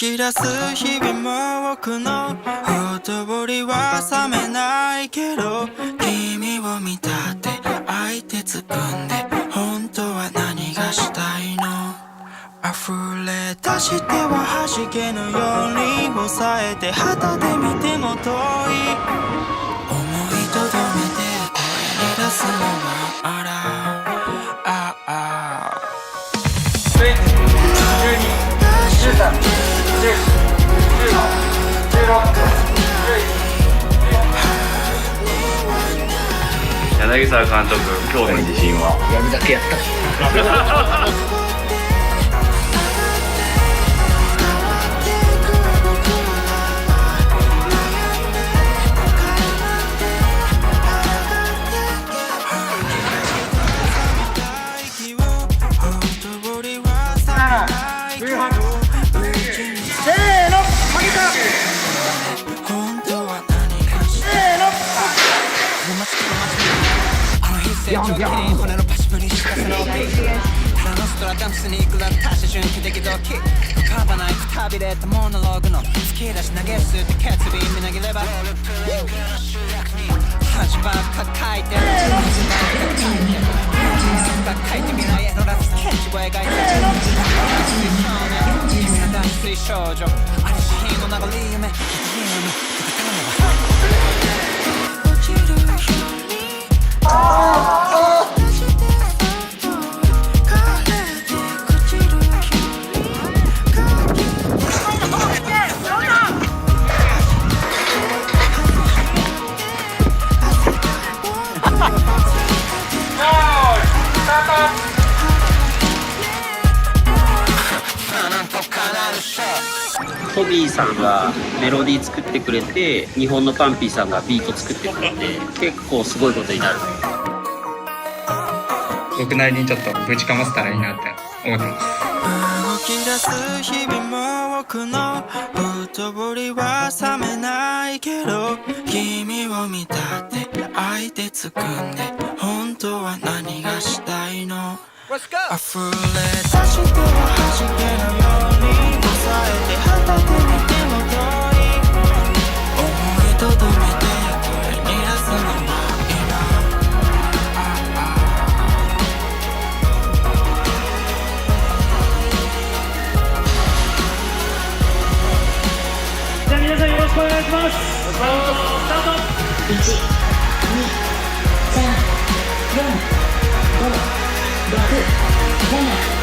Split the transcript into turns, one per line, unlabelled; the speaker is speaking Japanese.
き出す日々も僕のほとぼりは冷めないけど君を見たって相手つくんで本当は何がしたいの溢れ出しては弾けぬように抑えて旗で見ても遠い思いとどめて声に出すのはあら。ああ。
柳沢監督今日の自信は？
やるだけやった。ビョンビョン
骨のパシブにしかせのビラノストラダムスに行くら多種瞬間的動機浮かばないくたびれたモノローグの突き出し投げすって決意みなぎれば端ばっか書いてる書いて未来へのラスケッチを描いてる脱水少女ありし日の流れ夢ゲ
トビーさんがメロディー作ってくれて日本のパンピーさんがビート作ってくれて結構すごい。ことになる
僕なりにちょっとぶちかませたらい。い。なって思ってます
動き出す日々も僕のほとぼりは冷めない。けど君を見たって相手つくんで本当は何がしたい。の溢れ出しては弾けぬよ
願いします。スタート。
1 2 3 4 5 6 7 8